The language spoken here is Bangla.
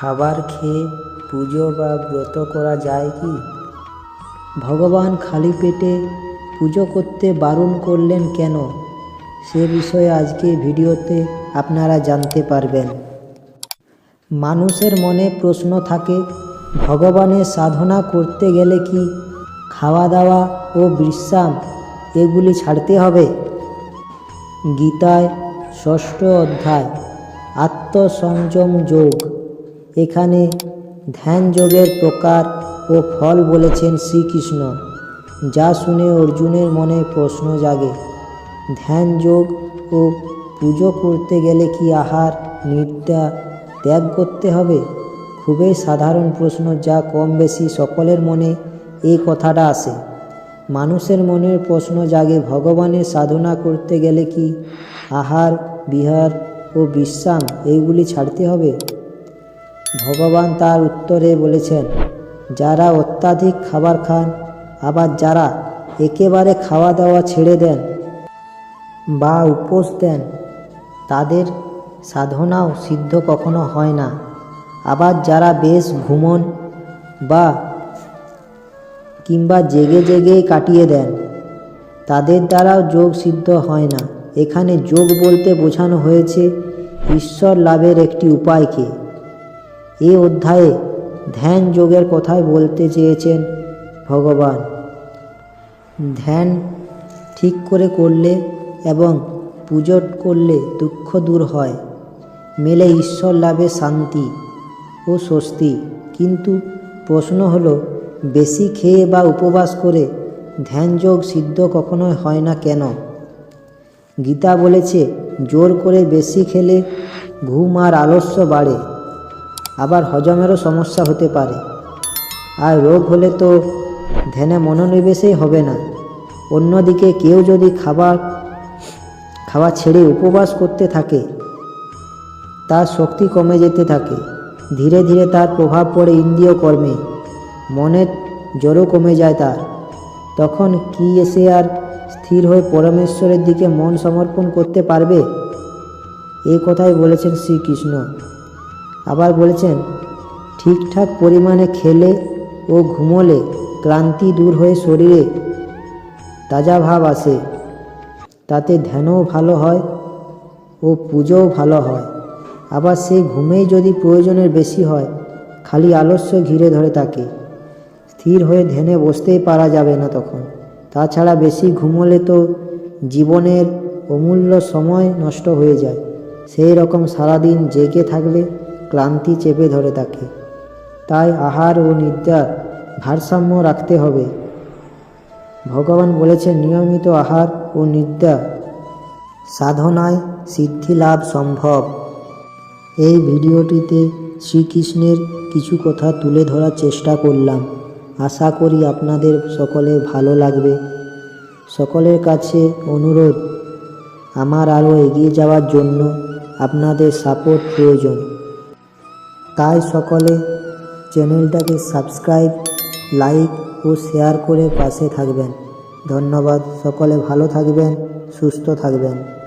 খাবার খেয়ে পুজো বা ব্রত করা যায় কি? ভগবান খালি পেটে পুজো করতে বারণ করলেন কেন? সে বিষয়ে আজকে ভিডিওতে আপনারা জানতে পারবেন। মানুষের মনে প্রশ্ন থাকে, ভগবানের সাধনা করতে গেলে কি খাওয়া দাওয়া ও বিশ্রাম এগুলি ছাড়তে হবে? গীতায় ষষ্ঠ অধ্যায়, আত্মসংযম যোগ। এখানে ধ্যান যোগের প্রকার ও ফল বলেছেন শ্রীকৃষ্ণ, যা শুনে অর্জুনের মনে প্রশ্ন জাগে। ধ্যান যোগ ও পুজো করতে গেলে কি আহার, নিদ্রা, ত্যাগ করতে হবে? খুবই সাধারণ প্রশ্ন, যা কম বেশি সকলের মনে এই কথাটা আসে। মানুষের মনের প্রশ্ন জাগে, ভগবানের সাধনা করতে গেলে কি আহার, বিহার ও বিশ্রাম এইগুলি ছাড়তে হবে? ভগবান তার উত্তরে বলেছেন, যারা অত্যাধিক খাবার খান, আবার যারা একেবারে খাওয়া দাওয়া ছেড়ে দেন বা উপোস দেন, তাদের সাধনাও সিদ্ধ কখনো হয় না। আবার যারা বেশ ঘুমন বা কিংবা জেগে জেগেই কাটিয়ে দেন, তাদের দ্বারাও যোগ সিদ্ধ হয় না। এখানে যোগ বলতে বোঝানো হয়েছে, ঈশ্বর লাভের একটি উপায়কে। এই অধ্যায়ে ধ্যান যোগের কথাই বলতে চেয়েছেন ভগবান। ধ্যান ঠিক করে করলে এবং পুজো করলে দুঃখ দূর হয়, মেলে ঈশ্বর লাভে শান্তি ও স্বস্তি। কিন্তু প্রশ্ন হলো, বেশি খেয়ে বা উপবাস করে ধ্যানযোগ সিদ্ধ কখনোই হয় না কেন? গীতা বলেছে, জোর করে বেশি খেলে ঘুম আর আলস্য বাড়ে। আবার হজমেরও সমস্যা হতে পারে। আর রোগ হলে তো ধ্যানে মনোনিবেশেই হবে না। অন্যদিকে কেউ যদি খাবার, খাওয়া ছেড়ে উপবাস করতে থাকে, তার শক্তি কমে যেতে থাকে। ধীরে ধীরে তার প্রভাব পড়ে ইন্দ্রিয় কর্মে। মনের জোরও কমে যায় তার। তখন কি এসে আর স্থির হয়ে পরমেশ্বরের দিকে মন সমর্পণ করতে পারবে? এই কথাই বলেছেন শ্রীকৃষ্ণ। আবার বলেছেন, ঠিকঠাক পরিমাণে খেলে ও ঘুমোলে ক্লান্তি দূর হয়ে শরীরে তাজা ভাব আসে। তাতে ধ্যানও ভালো হয় ও পুজোও ভালো হয়। আবার সেই ঘুমেই যদি প্রয়োজনের বেশি হয়, খালি আলস্য ঘিরে ধরে তাকে। স্থির হয়ে ধ্যানে বসতেই পারা যাবে না তখন। তাছাড়া বেশি ঘুমোলে তো জীবনের অমূল্য সময় নষ্ট হয়ে যায়। সেই রকম সারাদিন জেগে থাকলে ক্লান্তি চেপে ধরে থাকে তাই আহার ও নিদ্রার ভারসাম্য রাখতে হবে। ভগবান বলেছেন, নিয়মিত আহার ও নিদ্রা সাধনায় সিদ্ধি লাভ সম্ভব। এই ভিডিওটিতে শ্রীকৃষ্ণের কিছু কথা তুলে ধরার চেষ্টা করলাম। আশা করি আপনাদের সকলে ভালো লাগবে। সকলের কাছে অনুরোধ, আমার আরও এগিয়ে যাওয়ার জন্য আপনাদের সাপোর্ট প্রয়োজন। তাই সকলে চ্যানেলটাকে সাবস্ক্রাইব, লাইক ও শেয়ার করে পাশে থাকবেন। ধন্যবাদ। সকলে ভালো থাকবেন, সুস্থ থাকবেন।